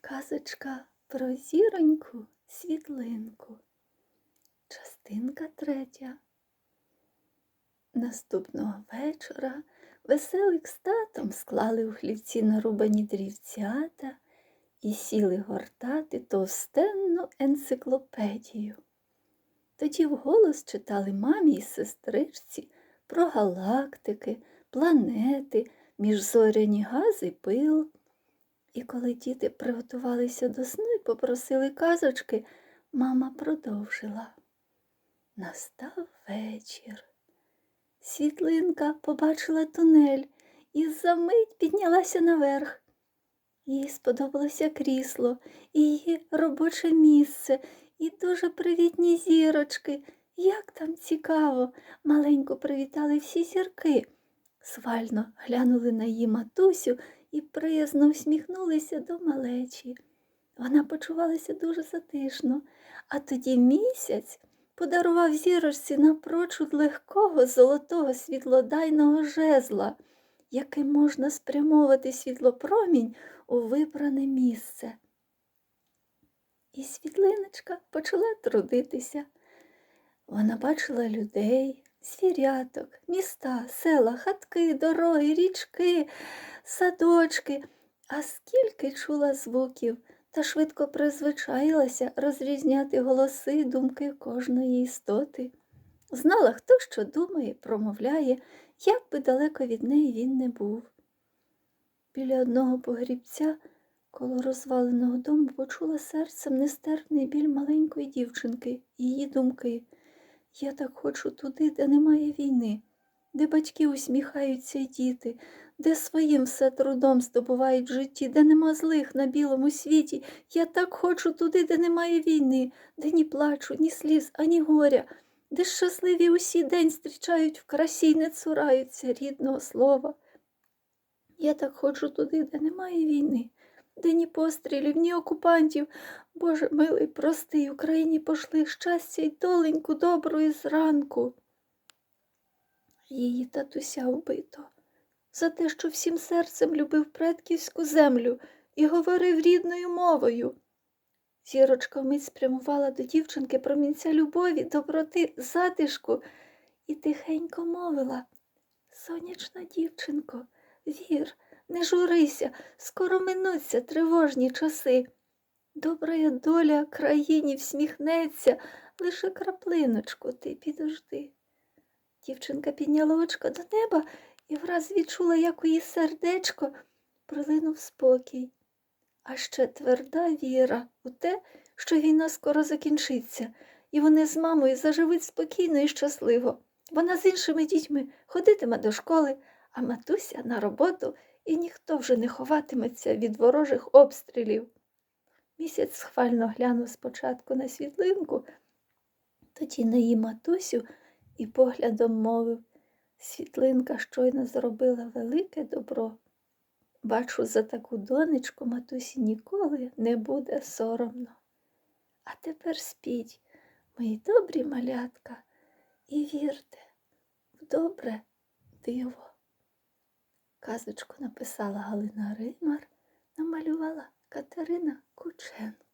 Казочка про зіроньку світлинку. Частинка третя. Наступного вечора веселик з татом склали у хлівці нарубані дрівцята і сіли гортати товстенну енциклопедію. Тоді вголос читали мамі і сестричці про галактики, планети, міжзоряні гази, пил. І коли діти приготувалися до сну і попросили казочки, мама продовжила. Настав вечір. Світлинка побачила тунель і за мить піднялася наверх. Їй сподобалося крісло, і її робоче місце, і дуже привітні зірочки. Як там цікаво, маленько привітали всі зірки. Свально глянули на її матусю і приязно всміхнулися до малечі. Вона почувалася дуже затишно, а тоді місяць подарував зірочці напрочуд легкого золотого світлодайного жезла, яким можна спрямовувати світлопромінь у вибране місце. І світлиночка почала трудитися. Вона бачила людей, звіряток, міста, села, хатки, дороги, річки, садочки, а скільки чула звуків та швидко призвичаїлася розрізняти голоси думки кожної істоти. Знала, хто що думає, промовляє, як би далеко від неї він не був. Біля одного погрібця коло розваленого дому почула серцем нестерпний біль маленької дівчинки, її думки. Я так хочу туди, де немає війни, де батьки усміхаються й діти, де своїм все трудом здобувають житті, де нема злих на білому світі. Я так хочу туди, де немає війни, де ні плачу, ні сліз, ані горя, де щасливі усі день зустрічають в красі й не цураються рідного слова. Я так хочу туди, де немає війни, де ні пострілів, ні окупантів. Боже милий, простий, Україні пошли щастя й доленьку добру і зранку. Її татуся вбито за те, що всім серцем любив предківську землю і говорив рідною мовою. Зірочка вмить спрямувала до дівчинки промінця любові, доброти, затишку і тихенько мовила Сонячна дівчинко, вір, не журися, скоро минуться тривожні часи. Добрая доля країні всміхнеться, лише краплиночку ти підожди. Дівчинка підняла очка до неба і враз відчула, як у її сердечко пролинув спокій, а ще тверда віра у те, що війна скоро закінчиться, і вони з мамою заживуть спокійно і щасливо. Вона з іншими дітьми ходитиме до школи, а матуся на роботу, і ніхто вже не ховатиметься від ворожих обстрілів. Місяць схвально глянув спочатку на світлинку, тоді на її матусю і поглядом мовив Світлинка щойно зробила велике добро. Бачу, за таку донечку матусі ніколи не буде соромно. А тепер спіть, мої добрі малятка, і вірте в добре диво. Казочку написала Галина Римар, намалювала Катерина Кученко.